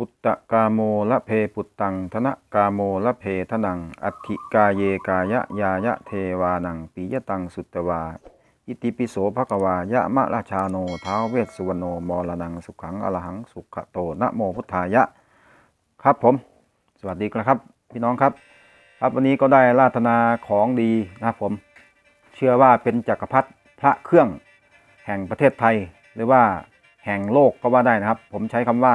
ปุตตะกาโมละเพปุตตัง ธนะกาโมละเพทนัง อัติกาเยกายะยายะเทวานังปิยตังสุตวา อิติปิโสภควายะมะราชาโนท้าวเวสสุวรรณโนมรนังสุขังอรหังสุขโตนะโมพุทธายะ ครับผม สวัสดีครับ พี่น้องครับ ครับวันนี้ก็ได้ราธนาของดีนะครับผม เชื่อว่าเป็นจักรพรรดิพระเครื่องแห่งประเทศไทยหรือว่าแห่งโลกก็ว่าได้นะครับ ผมใช้คำว่า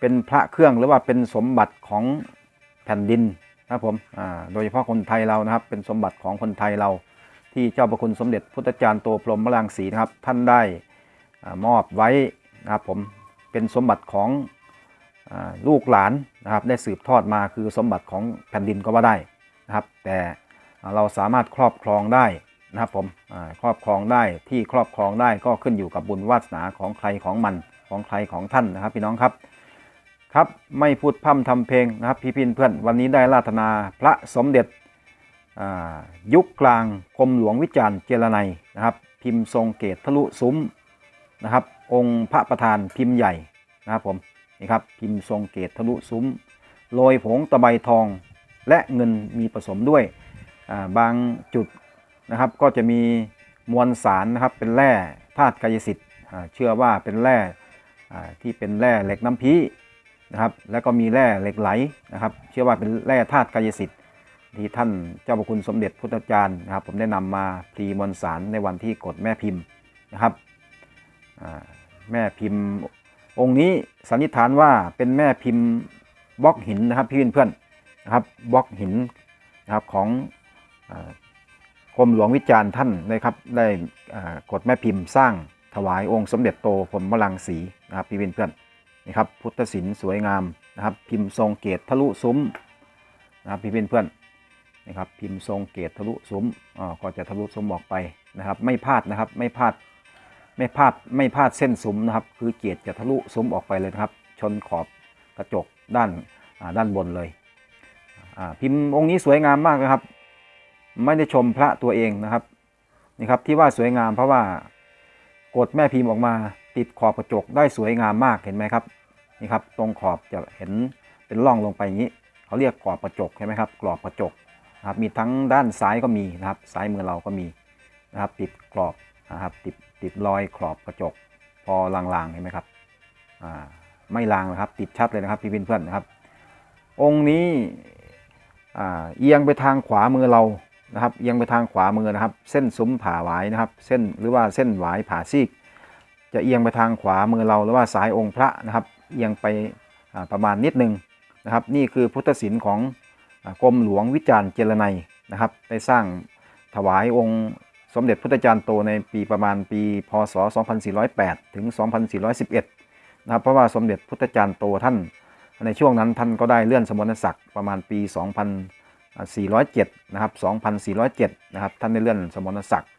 เป็นพระเครื่องหรือว่าเป็นสมบัติของแผ่นดินนะครับผมโดยเฉพาะคนไทยเรานะครับ เป็นสมบัติของคนไทยเรา ที่เจ้าประคุณสมเด็จพุทธจารย์โตพรหมรังสีนะครับ ท่านได้อมอบไว้นะครับผมเป็นสมบัติของอลูกหลานนะครับ ได้สืบทอดมาคือสมบัติของแผ่นดินก็ว่าได้นะครับ แต่เราสามารถครอบครองได้นะครับผมครอบครองได้ที่ครอบครองได้ก็ขึ้นอยู่กับบุญวาสนาของใครของมันของใครของท่านนะครับ พี่น้องครับ ครับไม่พูดพร่ำทำเพลงนะครับพี่พินเพื่อนวันนี้ได้ราธนาพระสมเด็จยุคกลางกรมหลวงวิจารณ์เจรไนนะครับ พิมพ์ทรงเกตทะลุซุ้มนะครับ องค์พระประธานพิมพ์ใหญ่นะครับผมนี่ครับพิมพ์ทรงเกตทะลุซุ้มโรยผงตะไบทองและเงินมีผสมด้วยบางจุดนะครับก็จะมีมวลสารนะครับเป็นแร่ธาตุกายสิทธิ์เชื่อว่าเป็นแร่ที่เป็นแร่เหล็กน้ำพี นะครับ แล้วก็มีแร่เหล็กไหลนะครับ เชื่อว่าเป็นแร่ธาตุกายสิทธิ์ที่ท่านเจ้าพระคุณสมเด็จพุทธจารย์นะครับ ผมได้นำมาพรีมวลสารในวันที่กดแม่พิมพ์นะครับแม่พิมพ์องค์นี้สันนิษฐานว่าเป็นแม่พิมพ์บล็อกหินนะครับพี่เพื่อนนะครับบล็อกหินนะครับของอ่ากรมหลวงวิจารณ์ท่านนะครับได้กดแม่พิมพ์สร้างถวายองค์สมเด็จโตพรหมลังสีนะครับพี่เพื่อน ๆนี่ครับพุทธศิลป์สวยงามนะครับ พิมพ์ทรงเกตทะลุซุ้มนะครับพี่เพื่อนๆนี่ครับพิมพ์ทรงเกตทะลุซุ้มอ่าก็จะทะลุซุ้มออกไปนะครับ ไม่พลาดนะครับไม่พลาดไม่พลาดไม่พลาดเส้นซุ้มนะครับ คือเกตจะทะลุซุ้มออกไปเลยนะครับ ชนขอบกระจกด้านด้านบนเลยพิมพ์องค์นี้สวยงามมากนะครับ ไม่ได้ชมพระตัวเองนะครับนี่ครับที่ว่าสวยงามเพราะว่ากดแม่พิมพ์ออกมาติดขอบกระจกได้สวยงามมากเห็นไหมครับ นี่ครับตรงขอบจะเห็นเป็นร่องลงไปอย่างนี้เขาเรียกกรอบกระจกใช่ไหมครับกรอบกระจกนะครับมีทั้งด้านซ้ายก็มีนะครับซ้ายมือเราก็มีนะครับติดกรอบนะครับติดติดรอยขอบกระจก พอลางๆเห็นไหมครับอ่าไม่ลางนะครับติดชัดเลยนะครับพี่เพื่อนๆนะครับ องค์นี้อ่าเอียงไปทางขวามือเรานะครับเอียงไปทางขวามือนะครับ เส้นซุ้มผ่าหวายนะครับ เส้นหรือว่าเส้นหวายผ่าซีก จะเอียงไปทางขวามือเราหรือว่าสายองค์พระนะครับ เอียงไปประมาณนิดนึงนะครับ นี่คือพุทธศิลป์ของกรมหลวงวิจารณ์เจรไนนะครับได้สร้างถวายองค์สมเด็จพุทธจารย์โตในปีประมาณปี พศ 2408 ถึง 2411 นะครับเพราะว่าสมเด็จพุทธจารย์โตท่าน ในช่วงนั้นท่านก็ได้เลื่อนสมณศักดิ์ประมาณปี 2407 นะครับ 2407 นะครับท่านได้เลื่อนสมณศักดิ์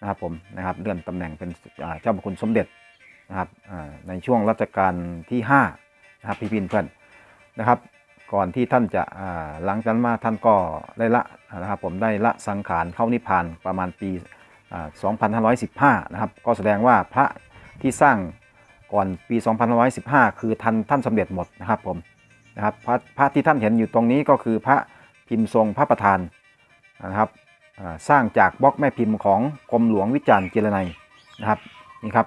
นะครับผมนะครับเลื่อนตำแหน่งเป็นเจ้าพระคุณสมเด็จ นะครับในช่วงรัชกาลที่5นะครับพี่พินเพื่อนนะครับ ก่อนที่ท่านจะอ่าหลังจากนั้นมาท่านก็ได้ละนะครับผมได้ละสังขารเข้านิพพานประมาณปีอ่า2515 นะครับ ก็แสดงว่าพระที่สร้างก่อนปี 2515 คือท่านท่านสำเร็จหมดนะครับผมนะครับพระพระที่ท่านเห็นอยู่ตรงนี้ก็คือพระพิมพ์ทรงพระประธานนะครับสร้างจากบล็อกแม่พิมพ์ของกรมหลวงวิจารณ์เจรไนยนะครับนี่ครับ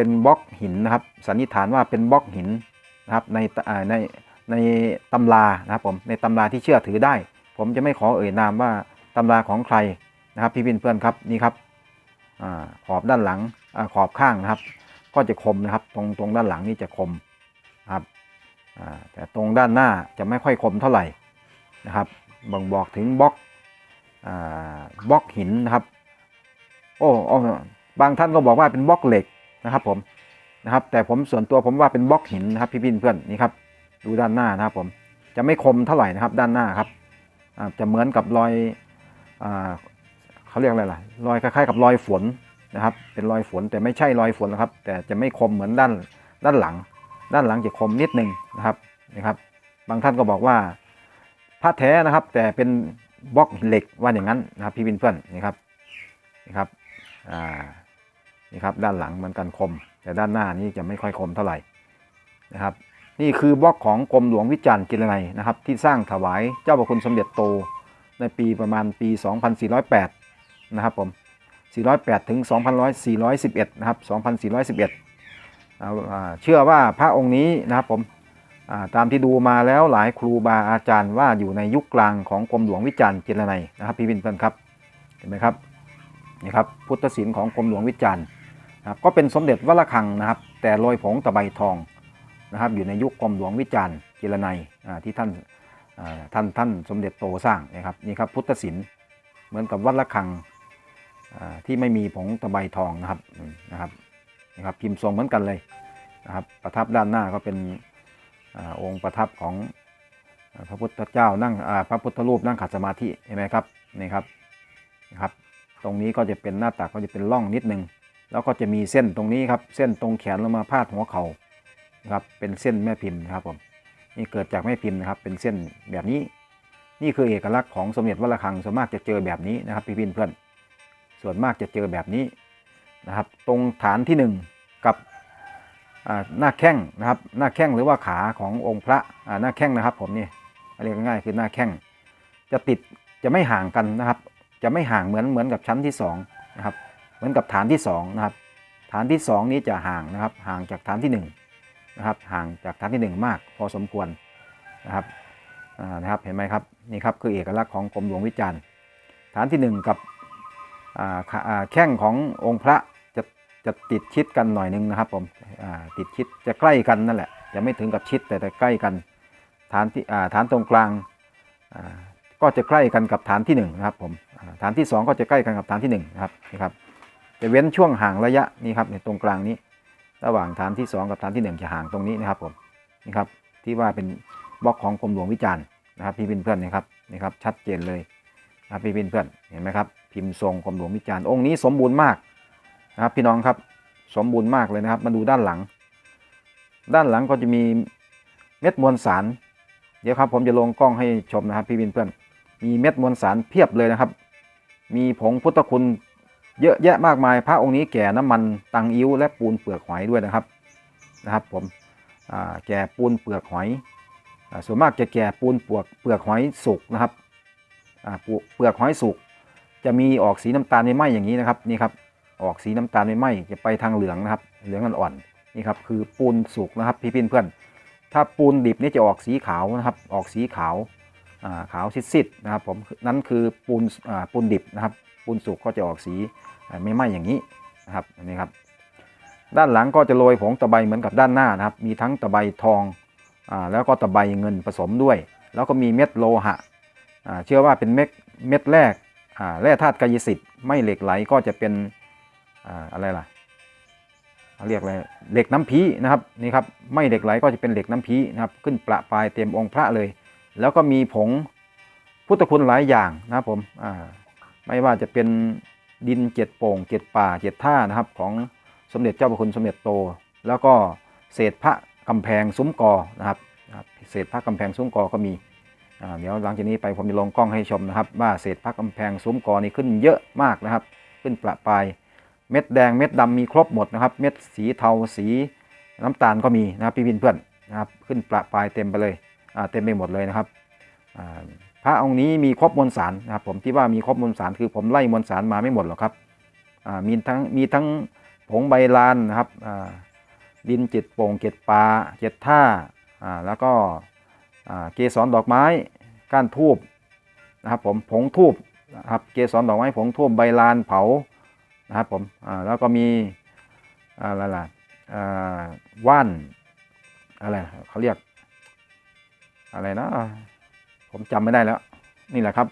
เป็นบล็อกหินนะครับ สันนิษฐานว่าเป็นบล็อกหินนะครับในในในตำรานะครับผมในตำราที่เชื่อถือได้ ผมจะไม่ขอเอ่ยนามว่าตำราของใครนะครับพี่พินเพื่อนครับนี่ครับอขอบด้านหลังอขอบข้างนะครับ ก็จะคมนะครับ ตรงตรงด้านหลังนี่จะคมนะครับแต่ตรงด้านหน้าจะไม่ค่อยคมเท่าไหร่นะครับบ่งบอกถึงบล็อกอบล็อกหินนะครับโอ้โอ้บางท่านก็บอกว่าเป็นบล็อกเหล็ก นะครับผมนะครับ แต่ผมส่วนตัวผมว่าเป็นบล็อกหินนะครับพี่พินเพื่อนนี่ครับดูด้านหน้านะครับผมจะไม่คมเท่าไหร่นะครับด้านหน้าครับจะเหมือนกับรอยอเขาเรียกอะไรล่ะรอยคล้ายๆกับรอยฝนนะครับ เป็นรอยฝนแต่ไม่ใช่รอยฝนนะครับ แต่จะไม่คมเหมือนด้านด้านหลัง ด้านหลังจะคมนิดนึงนะครับนะครับ บางท่านก็บอกว่าพระแท้นะครับ แต่เป็นบล็อกเหล็กว่าอย่างนั้นนะครับ พี่วินเพื่อนนี่ครับนี่ครับอ่า นี่ครับด้านหลังเหมือนกันคม แต่ด้านหน้านี้จะไม่ค่อยคมเท่าไหร่นะครับ นี่คือบล็อกของกรมหลวงวิจารณ์กิรนัยนะครับ ที่สร้างถวายเจ้าพระคุณสมเด็จโตในปีประมาณปี 2408 นะครับผม 408 ถึง 2411 นะครับ 2411อ่าอ่าเชื่อว่าพระองค์นี้นะครับผมาตามที่ดูมาแล้วหลายครูบาอาจารย์ว่าอยู่ในยุคกลางของกรมหลวงวิจารณ์กิรนัยนะครับพี่วินเพื่อนครับ เห็นไหมครับนี่ครับพุทธศิลป์ของกรมหลวงวิจารณ์ นะครับก็เป็นสมเด็จวัดระฆังนะครับ แต่โรยผงตะไบทองนะครับ อยู่ในยุคกรมหลวงวิจารณ์กิรนัยที่ท่านท่านท่านสมเด็จโตสร้างนะครับนี่ครับพุทธศิลป์เหมือนกับวัดระฆังที่ไม่มีผงตะไบทองนะครับนะครับนี่ครับพิมพ์ทรงเหมือนกันเลยนะครับประทับด้านหน้าก็เป็นอองค์ประทับของอพระพุทธเจ้านั่งพระพุทธรูปนั่งขัดสมาธิเห็นไหมครับนี่ครับนะครับ ตรงนี้ก็จะเป็นหน้าตักก็จะเป็นร่องนิดนึง แล้วก็จะมีเส้นตรงนี้ครับ เส้นตรงแขนลงมาพาดหัวเขา่านะครับ เป็นเส้นแม่พิมพ์นะครับผม นี่เกิดจากแม่พิมพ์นะครับ เป็นเส้นแบบนี้ นี่คือเอกลักษณ์ของสมเด็จวัดระฆังส่วนมากจะเจอแบบนี้นะครับ พี่พินเพื่อน ส่วนมากจะเจอแบบนี้นะครับ ตรงฐานที่หนึ่งกับหน้าแข้งนะครับ หน้าแข้งหรือว่าขาขององค์พระหน้าแข้งนะครับ ผมนี่เรียกง่ายๆคือหน้าแข้ง จะติดจะไม่ห่างกันนะครับ จะไม่ห่างเหมือนเหมือนกับชั้นที่2นะครับ เหมือนกับฐานที่2นะครับฐานที่ 2 นี้จะห่างนะครับห่างจากฐานที่1นะครับห่างจากฐานที่ 1 มากพอสมควรนะครับนะครับเห็นไหมครับนี่ครับคือเอกลักษณ์ของกรมหลวงวิจารณ์ ฐานที่ 1 กับอ่าขาอ่าแข้งขององค์พระจะจะติดชิดกันหน่อยนึงนะครับผมติดชิดจะใกล้กันนั่นแหละจะไม่ถึงกับชิดแต่แต่ใกล้กันฐานที่ฐานตรงกลางก็จะใกล้กันกับฐานที่1นะครับผมฐานที่ 2 ก็จะใกล้กันกับฐานที่1นะครับนี่ครับ จะเว้นช่วงห่างระยะนี่ครับในตรงกลางนี้ ระหว่างฐานที่ 2 กับฐานที่ 1 จะห่างตรงนี้นะครับผมนี่ครับที่ว่าเป็นบล็อกของกรมหลวงวิจารณ์นะครับพี่เพื่อนๆนะครับนี่ครับชัดเจนเลยนะครับพี่เพื่อนๆเห็นไหมครับพิมพ์ทรงกรมหลวงวิจารณ์องค์นี้สมบูรณ์มากนะครับพี่น้องครับสมบูรณ์มากเลยนะครับมาดูด้านหลัง ด้านหลังก็จะมีเม็ดมวลสาร เดี๋ยวครับผมจะลงกล้องให้ชมนะครับพี่เพื่อนมีเม็ดมวลสารเพียบเลยนะครับ มีผงพุทธคุณ เยอะแยะมากมาย พระองค์นี้แก่น้ำมันตังอิ้วและปูนเปลือกหอยด้วยนะครับนะครับ ผมแก่ปูนเปลือกหอยส่วนมากจะแก่ปูนเปลือกเปลือกหอยสุกนะครับเปลือกหอยสุกจะมีออกสีน้ำตาลไม่ไหมอย่างนี้นะครับนี่ครับออกสีน้ำตาลไม่ไหมจะไปทางเหลืองนะครับ เหลืองอ่อนๆนี่ครับคือปูนสุกนะครับพี่เพื่อนถ้าปูนดิบนี่จะออกสีขาวนะครับ ออกสีขาวขาวซิดๆนะครับผมนั่นคือปูนปูนดิบนะครับ ปูนสุกก็จะออกสีไม่ไหม้อย่างนี้นะครับอันนี้ครับด้านหลังก็จะโรยผงตะไบเหมือนกับด้านหน้านะครับ มีทั้งตะไบทองอ่าแล้วก็ตะไบเงินผสมด้วย แล้วก็มีเม็ดโลหะอ่าเชื่อว่าเป็นเม็ดเม็ดแรกอ่าแร่ธาตุกายสิทธิ์ไม่เหล็กไหลก็จะเป็นอ่าอะไรล่ะเรียกอะไรเหล็กน้ำพีนะครับนี่ครับไม่เหล็กไหลก็จะเป็นเหล็กน้ำพีนะครับ ขึ้นประปายเต็มองค์พระเลย แล้วก็มีผงพุทธคุณหลายอย่างนะครับผมอ่า ไม่ว่าจะเป็นดินเจ็ดโป่งเจ็ดป่าเจ็ดท่านะครับ ของสมเด็จเจ้าพระคุณสมเด็จโต แล้วก็เศษพระกำแพงซุ้มกอนะครับเศษพระกำแพงซุ้มกอก็มีเดี๋ยวหลังจากนี้ไปผมจะลงกล้องให้ชมนะครับ ว่าเศษพระกำแพงซุ้มกอนี่ขึ้นเยอะมากนะครับ ขึ้นประปรายเม็ดแดงเม็ดดำมีครบหมดนะครับ เม็ดสีเทาสีน้ำตาลก็มีนะครับพี่วินเพื่อนนะครับ ขึ้นประปรายเต็มไปเลยเต็มไปหมดเลยนะครับ พระองค์นี้มีครบมวลสารนะครับผมที่ว่ามีครบมวลสารคือผมไล่มวลสารมาไม่หมดหรอกครับมีทั้งมีทั้งผงใบลานนะครับดินเจ็ดโป่งเจ็ดปลาเจ็ดท่าแล้วก็เกสรดอกไม้ก้านทูบนะครับผมผงทูบนะครับเกสรดอกไม้ผงทูบใบลานเผานะครับผมแล้วก็มีอะไรล่ะว่านอะไรเขาเรียกอะไรนะ ผมจำไม่ได้แล้ว นี่แหละครับ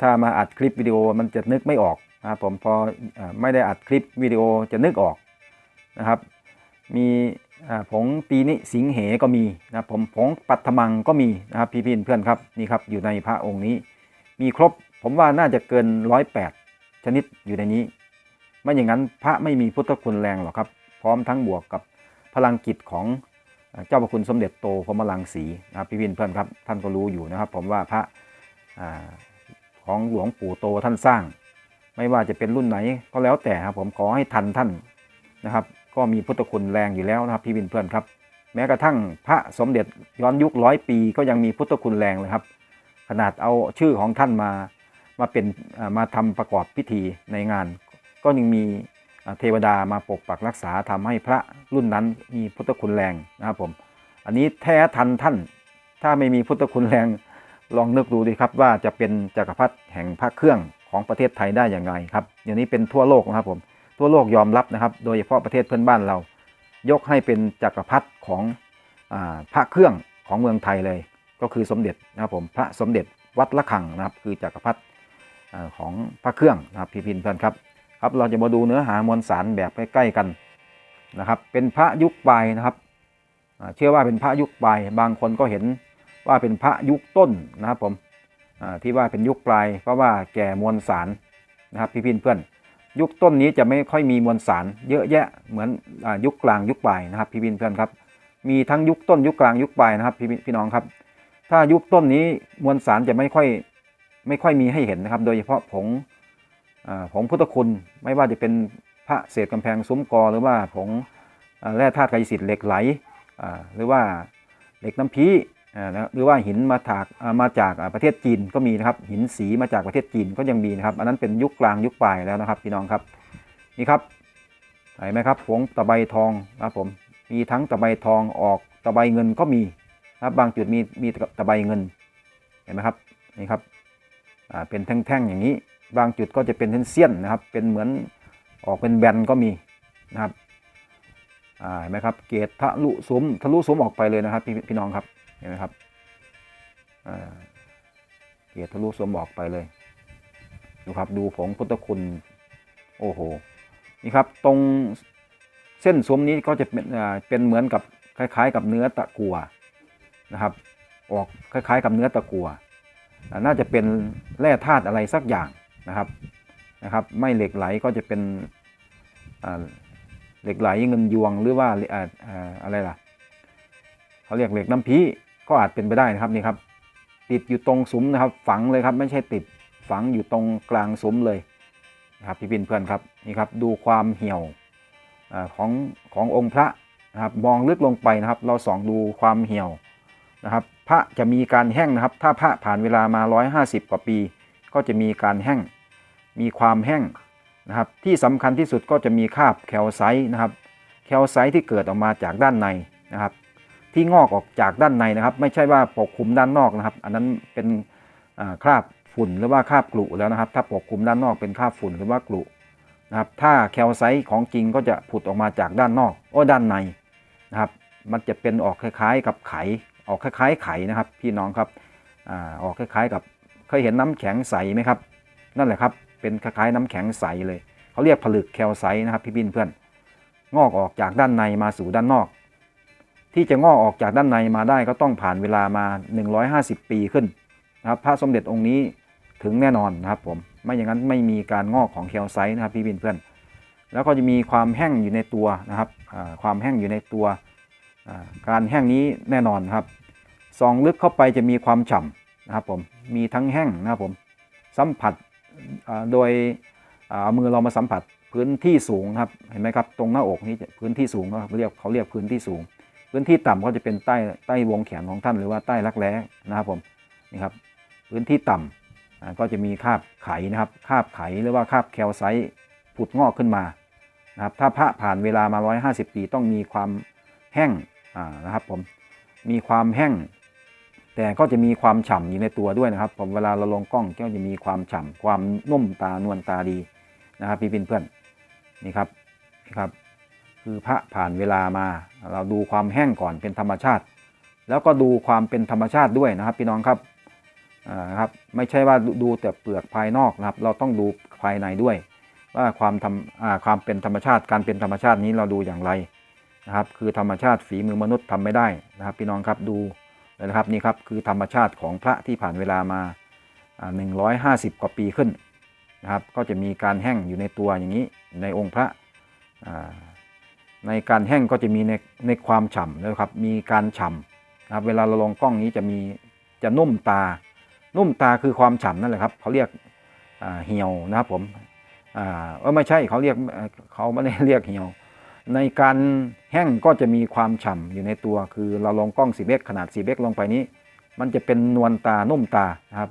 ถ้ามาอัดคลิปวิดีโอมันจะนึกไม่ออกนะครับผมพออไม่ได้อัดคลิปวิดีโอจะนึกออกนะครับ มีผงตีนิสิงเหก็มีนะผมผงปัทมังก็มีนะครับพี่ๆเพื่อนครับนี่ครับอยู่ในพระองค์นี้ มีครบผมว่าน่าจะเกินร้อยแปดชนิดอยู่ในนี้ไม่อย่างนั้นพระไม่มีพุทธคุณแรงหรอกครับ พร้อมทั้งบวกกับพลังกิจของ เจ้าพระคุณสมเด็จโตพรมลังสีนะครับพี่วินเพื่อนครับท่านก็รู้อยู่นะครับ ผมว่าพระอของหลวงปู่โตท่านสร้าง ไม่ว่าจะเป็นรุ่นไหนก็แล้วแต่ครับผมขอให้ทันท่านนะครับ ก็มีพุทธคุณแรงอยู่แล้วนะครับพี่วินเพื่อนครับ แม้กระทั่งพระสมเด็จย้อนยุคร้อยปีก็ยังมีพุทธคุณแรงเลยครับ ขนาดเอาชื่อของท่านมามาเป็นมาทำประกอบพิธีในงาน ก็ยังมี เทวดามาปกปักรักษาทำให้พระรุ่นนั้นมีพุทธคุณแรงนะครับผม อันนี้แท้ทันท่าน ถ้าไม่มีพุทธคุณแรง ลองนึกดูดิครับว่าจะเป็นจักรพรรดิแห่งพระเครื่องของประเทศไทยได้อย่างไรครับอย่างนี้เป็นทั่วโลกนะครับผม ทั่วโลกยอมรับนะครับ โดยเฉพาะประเทศเพื่อนบ้านเรา ยกให้เป็นจักรพรรดิของอพระเครื่องของเมืองไทยเลย ก็คือสมเด็จนะครับผมพระสมเด็จวัดละคังนะครับ คือจักรพรรดิของพระเครื่องนะครับพี่พินเพื่อนครับ ครับเราจะมาดูเนื้อหามวลสารแบบใกล้ๆกันนะครับ เป็นพระยุคปลายนะครับเชื่อว่าเป็นพระยุคปลาย บางคนก็เห็นว่าเป็นพระยุคต้นนะครับผมที่ว่าเป็นยุคปลาย เพราะว่าแก่มวลสารนะครับพี่พินเพื่อนยุคต้นนี้จะไม่ค่อยมีมวลสาร เยอะแยะเหมือนอยุคกลางยุคปลายนะครับพี่พเพื่อนครับ มีทั้งยุคต้นยุคกลางยุคปลายนะครับพี่พี่น้องครับ ถ้ายุคต้นนี้มวลสารจะไม่ค่อยไม่ค่อยมีให้เห็นนะครับ โดยเฉพาะผง อ่าผงพุทธคุณไม่ว่าจะเป็นพระเศษกำแพงซุ้มกอหรือว่าผงอ่าแร่ธาตุไกรสิทธิ์เหล็กไหลหรือว่าเหล็กน้ำพีหรือว่าหินมาถากมาจากประเทศจีนก็มีนะครับหินสีมาจากประเทศจีนก็ยังมีนะครับ อันนั้นเป็นยุคกลางยุคปลายแล้วนะครับพี่น้องครับนี่ครับเห็นไหมครับผงตะไบทองนะครับผมมีทั้งตะไบทองออกตะไบเงินก็มีนะครับบางจุดมีมีตะไบเงินเห็นไหมครับนี่ครับเป็นแท่งๆอย่างนี้ บางจุดก็จะเป็นเส้นๆนะครับ เป็นเหมือนออกเป็นแบนก็มีนะครับอ่าเห็นไหมครับ เกตทะลุซุ้มทะลุซุ้มออกไปเลยนะครับพี่พี่น้องครับเห็นไหมครับอ่าเกตทะลุซุ้มออกไปเลยดูครับดูผงพุทธคุณโอ้โหนี่ครับตรงเส้นซุ้มนี้ก็จะเป็นอ่าเป็นเหมือนกับคล้าย ๆ กับเนื้อตะกัวนะครับ ออกคล้าย ๆ กับเนื้อตะกัวน่าจะเป็นแร่ธาตุอะไรสักอย่าง นะครับนะครับ ไม่เหล็กไหลก็จะเป็นเหล็กไหลเงินยวงหรือว่าอะไรล่ะเขาเรียกเหล็กน้ำพีก็อาจเป็นไปได้นะครับนี่ครับ ติดอยู่ตรงซุ้มนะครับ ฝังเลยครับ ไม่ใช่ติดฝังอยู่ตรงกลางซุ้มเลยนะครับพี่พินเพื่อนครับนี่ครับดูความเหี่ยวอของขององค์พระนะครับมองลึกลงไปนะครับ เราส่องดูความเหี่ยวนะครับ พระจะมีการแห้งนะครับ ถ้าพระผ่านเวลามา 150 กว่าปี ก็จะมีการแห้ง มีความแห้งนะครับที่สำคัญที่สุดก็จะมีคราบแคลไซต์นะครับแคลไซต์ที่เกิดออกมาจากด้านในนะครับ ที่งอกออกจากด้านในนะครับ ไม่ใช่ว่าปกคลุมด้านนอกนะครับ อันนั้นเป็นคราบฝุ่นหรือว่าคราบกลุแล้วนะครับ ถ้าปกคลุมด้านนอกเป็นคราบฝุ่นหรือว่ากลุนะครับถ้าแคลไซต์ของจริงก็จะผุดออกมาจากด้านนอกโอ้ด้านในนะครับ มันจะเป็นออกคล้ายๆ กับไข ออกคล้ายๆ ไข่นะครับ พี่น้องครับอออกคล้ายๆ กับเคยเห็นน้ำแข็งใสไหมครับ นั่นแหละครับ เป็นคล้ายๆน้ำแข็งใสเลยเขาเรียกผลึกแคลไซต์นะครับพี่บินเพื่อน งอกออกจากด้านในมาสู่ด้านนอก ที่จะงอกออกจากด้านในมาได้ก็ต้องผ่านเวลามา 150 ปีขึ้นนะครับพระสมเด็จองค์นี้ถึงแน่นอนนะครับผมไม่อย่างนั้นไม่มีการงอกของแคลไซต์นะครับพี่บินเพื่อน แล้วก็จะมีความแห้งอยู่ในตัวนะครับความแห้งอยู่ในตัวการแห้งนี้แน่นอนครับซองลึกเข้าไปจะมีความฉ่ำนะครับผมมีทั้งแห้งนะครับผมสัมผัส โดยเอามือเรามาสัมผัสพื้นที่สูงครับเห็นไหมครับตรงหน้าอกนี้จะพื้นที่สูงนะครับเรียกเขาเรียกพื้นที่สูง พื้นที่ต่ำก็จะเป็นใต้ใต้วงแขนของท่านหรือว่าใต้รักแร้นะครับผมนี่ครับพื้นที่ต่ำอ่าก็จะมีคาบไขนะครับคาบไขหรือว่าคาบแคลไซต์ผุดงอกขึ้นมานะครับถ้าพระผ่านเวลามา 150 ปีต้องมีความแห้งนะครับผมมีความแห้ง แต่ก็จะมีความฉ่ำอยู่ในตัวด้วยนะครับผมเวลาเราลงกล้องก็จะมีความฉ่ำความนุ่มตานวลตาดีนะครับพี่เพื่อนๆนี่ครับนี่ครับ คือพระผ่านเวลามา เราดูความแห้งก่อนเป็นธรรมชาติ แล้วก็ดูความเป็นธรรมชาติด้วยนะครับ พี่น้องครับอ่าครับไม่ใช่ว่าดูแต่เปลือกภายนอกนะครับ เราต้องดูภายในด้วย ว่าความทำความเป็นธรรมชาติการเป็นธรรมชาตินี้เราดูอย่างไรนะครับ คือธรรมชาติฝีมือมนุษย์ทำไม่ได้นะครับ พี่น้องครับดู นะครับนี่ครับคือธรรมชาติของพระที่ผ่านเวลามาหนึ่งร้อยห้าสิบกว่าปีขึ้นนะครับก็จะมีการแห้งอยู่ในตัวอย่างนี้ในองค์พระในการแห้งก็จะมีในในความฉ่ำนะครับมีการฉ่ำนะครับเวลาเราลงกล้องนี้จะมีจะนุ่มตา นุ่มตาคือความฉ่ำนั่นแหละครับเขาเรียกเหี่ยวนะครับผมอ่าเออไม่ใช่เขาเรียกเขาไม่ได้เรียกเหี่ยว ในการแห้งก็จะมีความฉ่ำอยู่ในตัว คือเราลองกล้อง 4x ขนาด 4x ลงไปนี้ มันจะเป็นนวลตานุ่มตานะครับ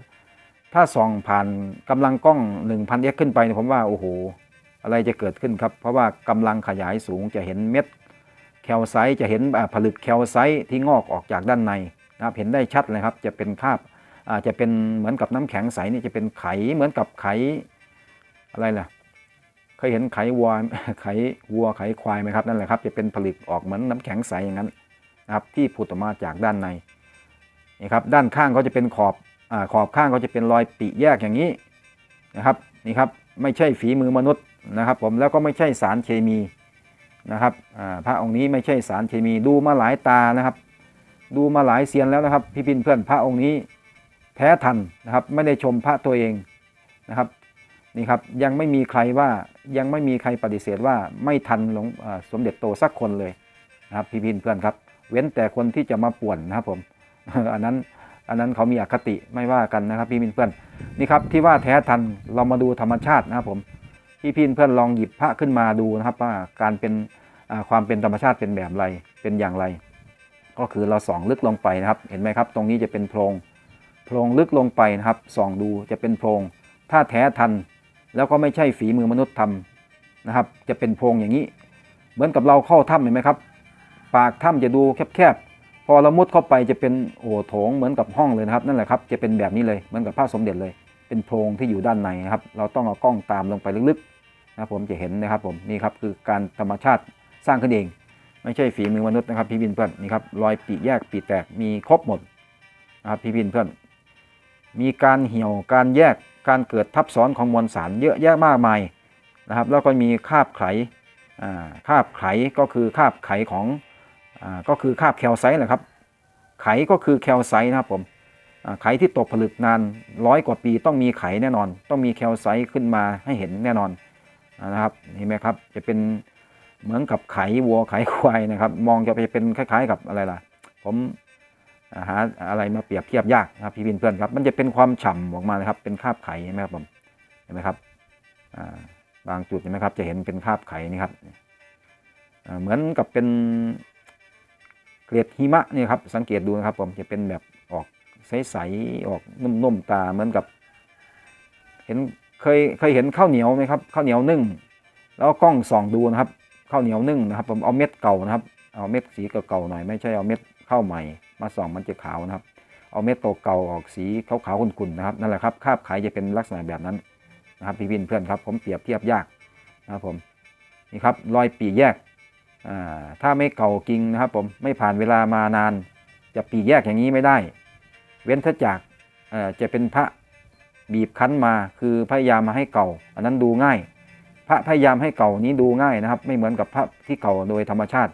ถ้าส่องผ่านกำลังกล้อง 1,000x ขึ้นไปผมว่าโอ้โห อะไรจะเกิดขึ้นครับ เพราะว่ากำลังขยายสูงจะเห็นเม็ดแคลไซต์จะเห็นผลึกแคลไซต์ที่งอกออกจากด้านในนะครับเห็นได้ชัดเลยครับจะเป็นคาบอาจจะเป็นเหมือนกับน้ำแข็งใสนี่จะเป็นไขเหมือนกับไขอะไรล่ะ เคยเห็นไขวัวไขวัวไขควายไหมครับนั่นแหละครับ จะเป็นผลึกออกเหมือนน้ำแข็งใสอย่างนั้นนะครับ ที่ผุดออกมาจากด้านในนี่ครับ ด้านข้างก็จะเป็นขอบอขอบข้างก็จะเป็นรอยปีแยกอย่างนี้นะครับนี่ครับไม่ใช่ฝีมือมนุษย์นะครับ ผมแล้วก็ไม่ใช่สารเคมีนะครับพระองค์นี้ไม่ใช่สารเคมีดูมาหลายตานะครับ ดูมาหลายเซียนแล้วนะครับ พี่พินเพื่อนพระองค์นี้แท้ทันนะครับ ไม่ได้ชมพระตัวเองนะครับ นี่ครับยังไม่มีใครว่ายังไม่มีใครปฏิเสธว่าไม่ทันหลวงสมเด็จโตสักคนเลยนะครับพี่พินเพื่อนครับ เว้นแต่คนที่จะมาป่วนนะครับผมอันนั้นอันนั้นเขามีอคติไม่ว่ากันนะครับพี่พินเพื่อนนี่ครับที่ว่าแท้ทันเรามาดูธรรมชาตินะครับผมพี่พินเพื่อนลองหยิบพระขึ้นมาดูนะครับว่าการเป็นความเป็นธรรมชาติเป็นแบบไรเป็นอย่างไร ก็คือเราส่องลึกลงไปนะครับ เห็นไหมครับ ตรงนี้จะเป็นโพรงโพรงลึกลงไปนะครับส่องดูจะเป็นโพรงถ้าแท้ทัน แล้วก็ไม่ใช่ฝีมือมนุษย์ทำนะครับ จะเป็นโพรงอย่างนี้ เหมือนกับเราเข้าถ้ำเห็นไหมครับ ปากถ้ำจะดูแคบๆพอเรามุดเข้าไปจะเป็นโอ้โถงเหมือนกับห้องเลยนะครับ นั่นแหละครับจะเป็นแบบนี้เลยเหมือนกับพระสมเด็จเลย เป็นโพรงที่อยู่ด้านในนะครับ เราต้องเอากล้องตามลงไปลึกๆนะครับผมจะเห็นนะครับผมนี่ครับคือการธรรมชาติสร้างขึ้นเอง ไม่ใช่ฝีมือมนุษย์นะครับ พี่บินเพื่อนนี่ครับรอยปีแยกปีแตกมีครบหมดนะครับพี่บินเพื่อนมีการเหี่ยวการแยก การเกิดทับซ้อนของมวลสารเยอะแยะมากมายนะครับแล้วก็มีคาบไข่คาบไขก็คือคาบไขของอก็คือคาบแคลไซต์แหละครับ ไขก็คือแคลไซต์นะครับผมไขที่ตกผลึกนานร้อยกว่าปีต้องมีไขแน่นอน ต้องมีแคลไซต์ขึ้นมาให้เห็นแน่นอนนะครับเห็นไหมครับจะเป็นเหมือนกับไขวัวไขควายนะครับ มองจะไปเป็นคล้าย ๆ กับอะไรล่ะ ผม หาอะไรมาเปรียบเทียบยากนะครับพี่วินเพื่อนครับ มันจะเป็นความฉ่ำออกมานะครับ เป็นคาบไขเห็นไหมครับผมเห็นไหมครับบางจุดเห็นไหมครับ จะเห็นเป็นคาบไข่นี่ครับเหมือนกับเป็นเกล็ดหิมะนี่ครับ สังเกตดูนะครับผมจะเป็นแบบออกใสๆออกนุ่มๆตาเหมือนกับ เห็นเคยเคยเห็นข้าวเหนียวไหมครับข้าวเหนียวนึ่ง แล้วกล้องส่องดูนะครับข้าวเหนียวนึ่งนะครับ ผมเอาเม็ดเก่านะครับ เอาเม็ดสีเก่าๆหน่อยไม่ใช่เอาเม็ด ข้าวใหม่มาส่องมันจะขาวนะครับ เอาเม็ดโตเก่าออกสีขาวๆขุ่นๆนะครับนั่นแหละครับคาบไขจะเป็นลักษณะแบบนั้นนะครับพี่วินเพื่อนครับผมเปรียบเทียบยากนะครับผมนี่ครับรอยปีแยกอ่าถ้าไม่เก่าจริงนะครับผมไม่ผ่านเวลามานาน จะปีแยกอย่างนี้ไม่ได้ เว้นถ้าจากเอ่อจะเป็นพระบีบคั้นมาคือพยายามมาให้เก่า อันนั้นดูง่าย พระพยายามให้เก่านี้ดูง่ายนะครับ ไม่เหมือนกับพระที่เก่าโดยธรรมชาติ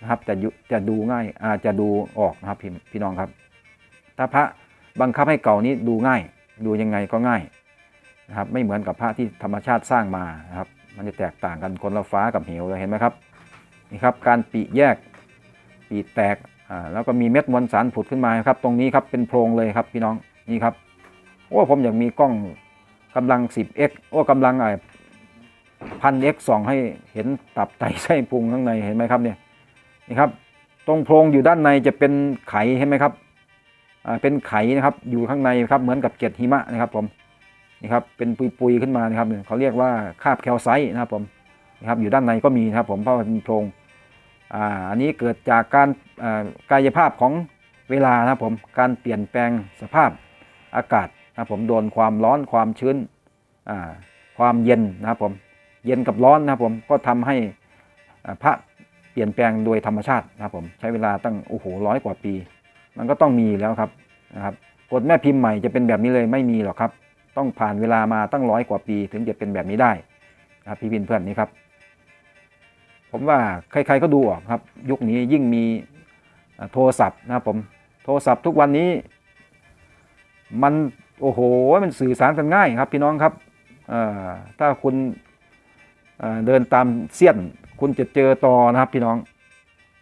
นะครับจะจะดูง่ายอาจจะดูออกนะครับพี่พี่น้องครับ ถ้าพระบังคับให้เก่านี้ดูง่าย ดูยังไงก็ง่ายนะครับ ไม่เหมือนกับพระที่ธรรมชาติสร้างมานะครับ มันจะแตกต่างกันคนละฟ้ากับเหวเลยเห็นไหมครับนี่ครับ การปีแยกปีแตกอ่าแล้วก็มีเม็ดมวลสารผุดขึ้นมาครับ ตรงนี้ครับเป็นโพรงเลยครับ พี่น้องนี่ครับโอ้ผมอยากมีกล้องกำลัง 10x โอ้กำลังไอ้พัน x ส่องให้เห็นตับไตไส้พุงข้างในเห็นไหมครับเนี่ย นี่ครับ ตรงโพรงอยู่ด้านในจะเป็นไขเห็นไหมครับเป็นไขนะครับอยู่ข้างในครับเหมือนกับเกล็ดหิมะนะครับผมนี่ครับเป็นปุยๆขึ้นมานะครับเขาเรียกว่าคาบแคลไซต์นะครับผมนี่ครับอยู่ด้านในก็มีนะครับผมเพราะว่าเป็นโพรงอ่าอันนี้เกิดจากการกายภาพของเวลานะครับผมการเปลี่ยนแปลงสภาพอากาศนะครับผมโดนความร้อนความชื้นอ่าความเย็นนะครับผมเย็นกับร้อนนะครับผมก็ทำให้พระ ลี่ยนแปลงโดยธรรมชาตินะครับผมใช้เวลาตั้งโอ้โหร้อยกว่าปี มันก็ต้องมีแล้วครับนะครับกฎแม่พิมพ์ใหม่จะเป็นแบบนี้เลยไม่มีหรอกครับ ต้องผ่านเวลามาตั้งร้อยกว่าปี ถึงจะเป็นแบบนี้ได้นะครับพี่พินเพื่อนนี่ครับผมว่าใครๆก็ดูออกครับ ยุคนี้ยิ่งมีโทรศัพท์นะครับผมโทรศัพท์ทุกวันนี้ มันโอ้โหมันสื่อสารกันง่ายครับพี่น้องครับถ้าคุณเอ่อเดินตามเสี้ยน คุณจะเจอต่อนะครับพี่น้อง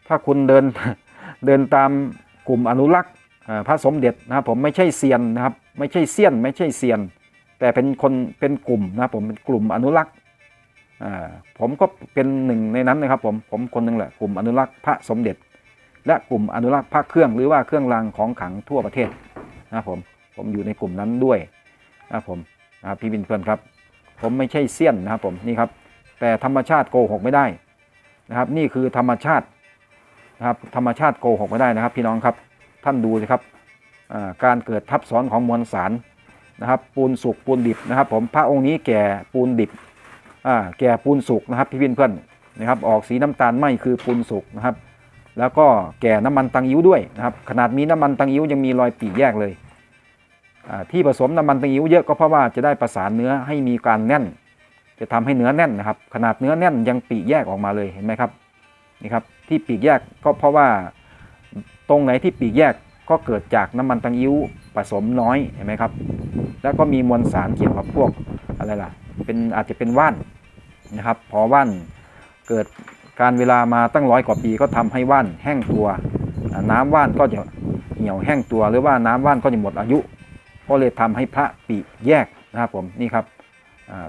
ถ้าคุณเดินเดินตามกลุ่มอนุรักษ์พระสมเด็จนะครับผมไม่ใช่เซียนนะครับ ไม่ใช่เสี้ยน ไม่ใช่เซียน แต่เป็นคนเป็นกลุ่มนะผมเป็นกลุ่มอนุรักษ์ผมก็เป็นหนึ่งในนั้นนะครับ ผมผมคนหนึ่งแหละกลุ่มอนุรักษ์พระสมเด็จ และกลุ่มอนุรักษ์พระเครื่องหรือว่าเครื่องรางของขังทั่วประเทศนะผมผมอยู่ในกลุ่มนั้นด้วยนะผมนะครับพี่บินเพื่อนครับ ผมไม่ใช่เสี้ยนนะครับผมนี่ครับ แต่ธรรมชาติโกหกไม่ได้ นะครับ นี่คือธรรมชาตินะครับธรรมชาติโกหกไม่ได้นะครับ พี่น้องครับท่านดูสิครับการเกิดทับซ้อนของมวลสารนะครับ ปูนสุกปูนดิบนะครับ ผมพระองค์นี้แก่ปูนดิบแก่ปูนสุกนะครับพี่บินเพื่อนนะครับ ออกสีน้ำตาลไหมคือปูนสุกนะครับ แล้วก็แก่น้ำมันตังอิ้วด้วยนะครับ ขนาดมีน้ำมันตังอิ้วยังมีรอยปีแยกเลยที่ผสมน้ำมันตังอิ้วเยอะก็เพราะว่าจะได้ประสานเนื้อให้มีการแน่น จะทำให้เนื้อแน่นนะครับ ขนาดเนื้อแน่นยังปีแยกออกมาเลยเห็นไหมครับนี่ครับที่ปีกแยกก็เพราะว่าตรงไหนที่ปีกแยกก็เกิดจากน้ำมันตังอิ้วผสมน้อยเห็นไหมครับ แล้วก็มีมวลสารเกี่ยวกับพวกอะไรล่ะ เป็นอาจจะเป็นว่านนะครับพอว่านเกิดการเวลามาตั้งร้อยกว่าปีก็ทำให้ว่านแห้งตัว น้ำว่านก็จะเหี่ยวแห้งตัวหรือว่าน้ำว่านก็จะหมดอายุ ก็เลยทำให้พระปีแยกนะครับผมนี่ครับ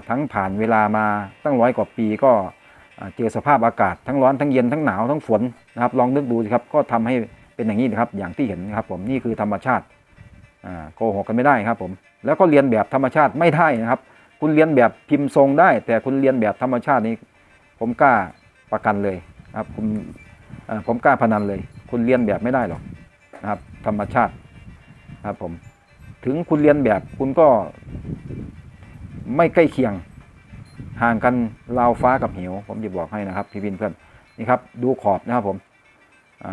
ทั้งผ่านเวลามาตั้งร้อยกว่าปีก็เจอสภาพอากาศทั้งร้อนทั้งเย็นทั้งหนาวทั้งฝนนะครับลองนึกดูสิครับก็ทำให้เป็นอย่างนี้นะครับอย่างที่เห็นนะครับผมนี่คือธรรมชาติโกหกกันไม่ได้ครับผมแล้วก็เรียนแบบธรรมชาติไม่ได้นะครับ คุณเรียนแบบพิมพ์ทรงได้ แต่คุณเรียนแบบธรรมชาตินี้ ผมกล้าประกันเลยนะครับคุณผมกล้าพนันเลย คุณเรียนแบบไม่ได้หรอกนะครับธรรมชาตินะครับผมถึงคุณเรียนแบบคุณก็ ไม่ใกล้เคียง ห่างกันราวฟ้ากับเหวผมจะบอกให้นะครับพี่พินเพื่อนนี่ครับดูขอบนะครับผมอ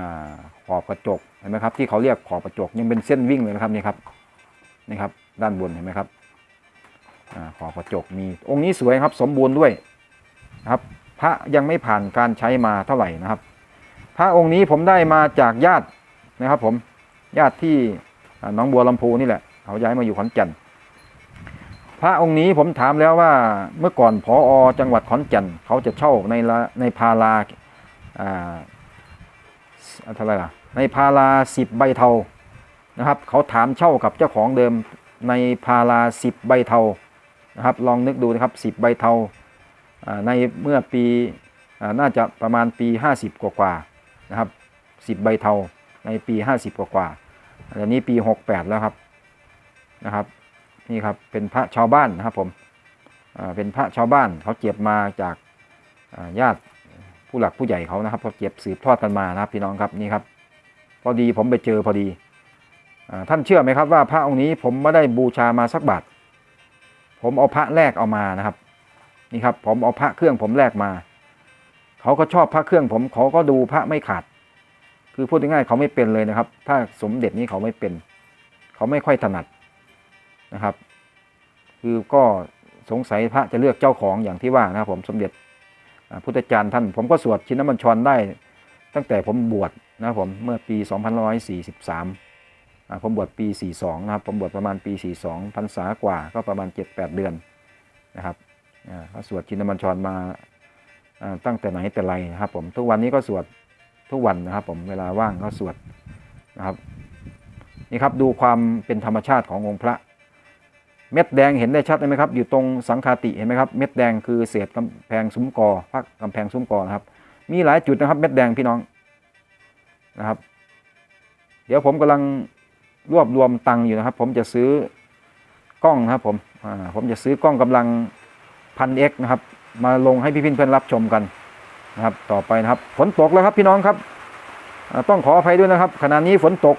ขอบกระจกเห็นไหมครับที่เขาเรียกขอบกระจกยังเป็นเส้นวิ่งเลยนะครับนี่ครับนี่ครับด้านบนเห็นไหมครับอขอบกระจกมีองค์นี้สวยครับ สมบูรณ์ด้วยนะครับ พระยังไม่ผ่านการใช้มาเท่าไหร่นะครับ พระองค์นี้ผมได้มาจากญาตินะครับ ผมญาติที่หน้องบัวลำพูนี่แหละเขาย้ายมาอยู่ขอนแก่น ระองค์นี้ผมถามแล้วว่าเมื่อก่อนพออจังหวัดขอนแก่นเขาจะเช่าในในพาราอ่าเท่าไหรล่ะในพาราสิบใบเทานะครับ เขาถามเช่ากับเจ้าของเดิมในพาราสิบใบเทานะครับ ลองนึกดูนะครับสิบใบเทาอ่าในเมื่อปีน่าจะประมาณปี 50 กว่ากว่านะครับสิบใบเทาในปี 50 กว่ากว่าอันนี้ปี 68 แล้วครับนะครับ นี่ครับเป็นพระชาวบ้านนะครับผมเป็นพระชาวบ้านเขาเก็บมาจากญาติผู้หลักผู้ใหญ่เขานะครับเขาเก็บสืบทอดกันมานะครับพี่น้องครับนี่ครับ พอดีผมไปเจอพอดีท่านเชื่อไหมครับว่าพระองค์นี้ผมไม่ได้บูชามาสักบาทผมเอาพระแรกเอามานะครับ นี่ครับ ผมเอาพระเครื่องผมแรกมา เขาก็ชอบพระเครื่องผมเขาก็ดูพระไม่ขาด คือพูดง่ายๆเขาไม่เป็นเลยนะครับ ถ้าสมเด็จนี้เขาไม่เป็น เขาไม่ค่อยถนัด นะครับ คือก็สงสัยพระจะเลือกเจ้าของอย่างที่ว่านะครับผมสมเด็จพุทธจารย์ท่าน ผมก็สวดชินบัญชรได้ ตั้งแต่ผมบวชนะครับผมเมื่อปี 2543อ่าผมบวชปี 42 นะครับ ผมบวชประมาณปี 42พรรษากว่าก็ประมาณ 7-8 เดือนนะครับอ่าก็สวดชินบัญชรมาอ่าตั้งแต่ไหนแต่ไรนะครับ ผมทุกวันนี้ก็สวดทุกวันนะครับ ผมเวลาว่างก็สวดนะครับนี่ครับดูความเป็นธรรมชาติขององค์พระ เม็ดแดงเห็นได้ชัดเลยไหมครับ อยู่ตรงสังคาติเห็นไหมครับ เม็ดแดงคือเศษกำแพงซุ้มกอพักกำแพงซุ้มกอนะครับ มีหลายจุดนะครับ เม็ดแดงพี่น้องนะครับ เดี๋ยวผมกำลังรวบรวมตังค์อยู่นะครับ ผมจะซื้อกล้องนะครับ ผมผมจะซื้อกล้องกำลังพันเอ็กนะครับ มาลงให้พี่เพื่อนรับชมกันนะครับ ต่อไปนะครับ ฝนตกแล้วครับพี่น้องครับต้องขออภัยด้วยนะครับ ขณะนี้ฝนตก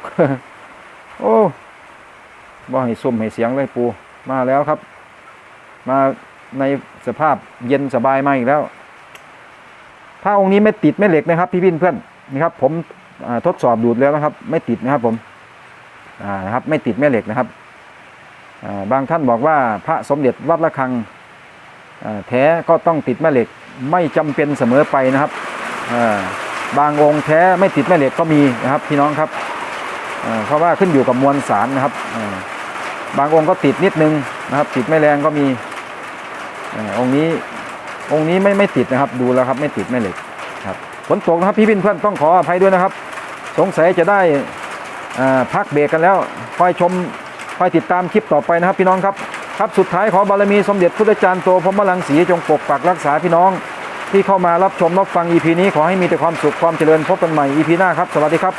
โอ้บ่ให้ซุ่มให้เสียงเลยปู มาแล้วครับ มาในสภาพเย็นสบายมาอีกแล้วผ้าองค์นี้ไม่ติดแม่เหล็กนะครับ พี่พินเพื่อนนี่ครับ ผมทดสอบดูดแล้วนะครับ ไม่ติดนะครับผมนะครับ ไม่ติดแม่เหล็กนะครับบางท่านบอกว่าพระสมเด็จวัดระฆังแท้ก็ต้องติดแม่เหล็กไม่จำเป็นเสมอไปนะครับบางองค์แท้ไม่ติดแม่เหล็กก็มีนะครับพี่น้องครับเพราะว่าขึ้นอยู่กับมวลสารนะครับ บางองค์ก็ติดนิดนึงนะครับ ติดไม่แรงก็มีองค์นี้องค์นี้ไม่ไม่ติดนะครับ ดูแล้วครับไม่ติดไม่เหล็กครับฝนตกนะครับพี่พินเพื่อนต้องขออภัยด้วยนะครับ สงสัยจะได้พักเบรกกันแล้วคอยชมคอยติดตามคลิปต่อไปนะครับ พี่น้องครับครับสุดท้ายขอบารมีสมเด็จพุทธจารย์โตพรมลังสีจงปกปักรักษาพี่น้อง ที่เข้ามารับชมรับฟัง EP นี้ขอให้มีแต่ความสุขความเจริญพบกันใหม่ EP หน้าครับ สวัสดีครับ